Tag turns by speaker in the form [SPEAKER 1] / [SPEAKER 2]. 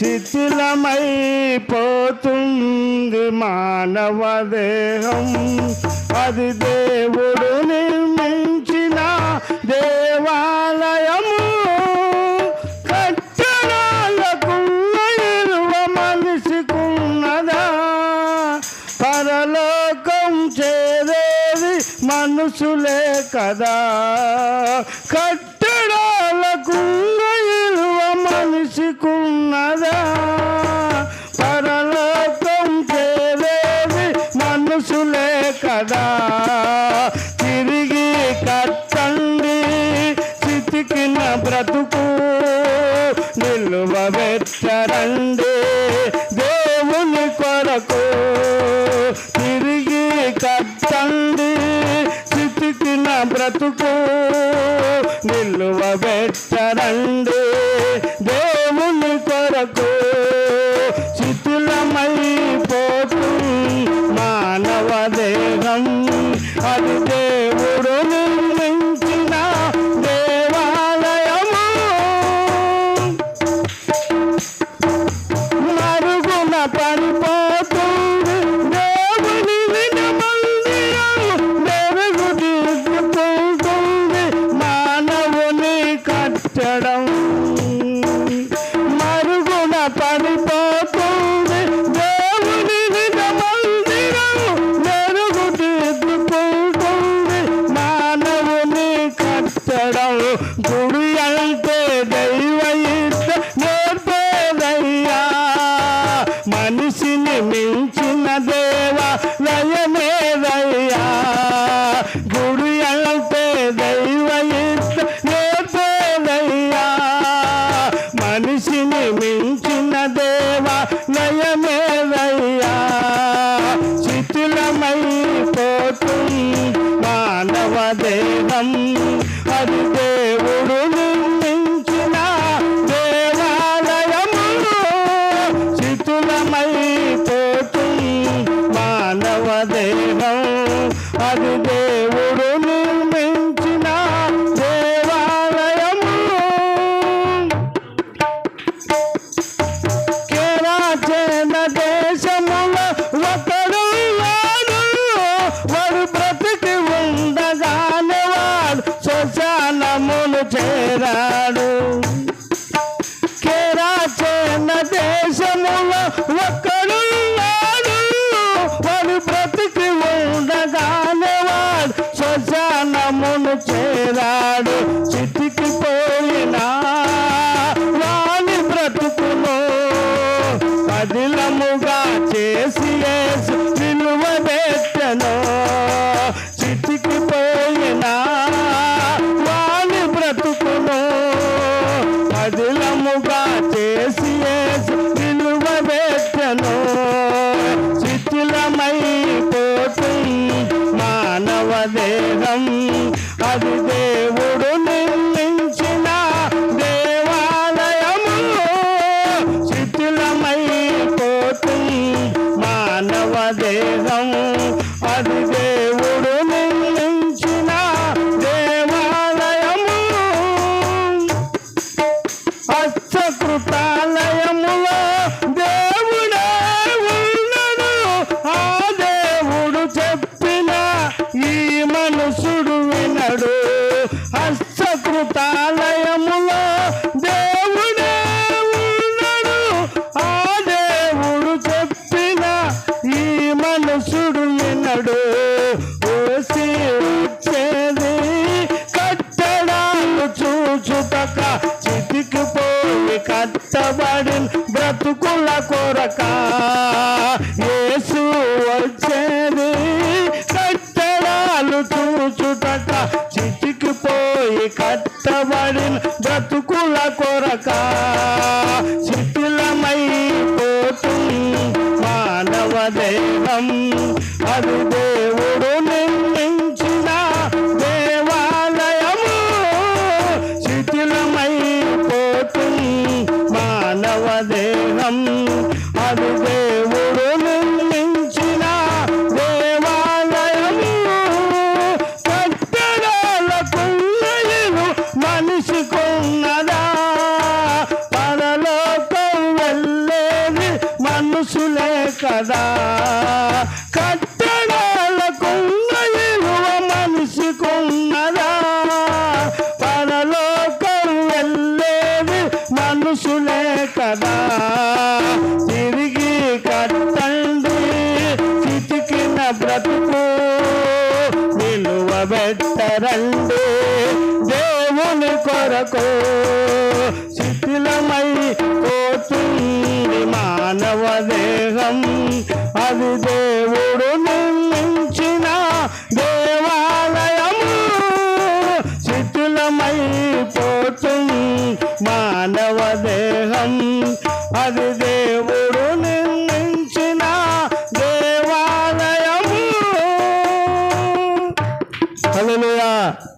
[SPEAKER 1] శిథిలమైపోతుంది మానవ దేహం. అది దేవుడు నిర్మించిన దేవాలయము. కట్టడాలకు ఇరువ మనిషికున్నదా? పరలోకం చేరేది మనుషులే కదా. కట్ నిలువ దేవుని కొరకు తిరిగి కట్టండి. చితికిన బ్రతుకు నిలువ పెట్టరండి దేవుని కొరకు శిథిలమైపోతూ మానవ దేహం. అది కట్టడం చేరాడు. కేరాచేన దేశములో ఒక్క దేహం అది దేవుడు నిర్మించిన దేవాలయము. శిథిలమైపోతుంది మానవ దేహం. అది మనుషుడు వినడు. హస్తకృతాలయములో దేవుడే ఉన్నడు. ఆ దేవుడు చెప్పిన ఈ మనసుడు వినడు. ఓసి వచ్చేది కట్టడాలు చూచుటక చితికి పోయి కట్టబడి బ్రతుకుల కొరక. ఏసు వచ్చేది కట్టడాలు చూచుటక పోయి కట్టబడిన బ్రతుకుల కొరక. కదా. కట్టడాలకున్న విలువ మనిషికున్నదా. పరలోకం వెళ్ళేది మనుషులే కదా. తిరిగి కట్టండి చితికిన బ్రతుకు దేవుని కొరకు శిథిలమై దేహం అది దేవుడు నిర్మించిన దేవాలయము శిథిలమైపోతుంది మానవ దేహం అది దేవుడు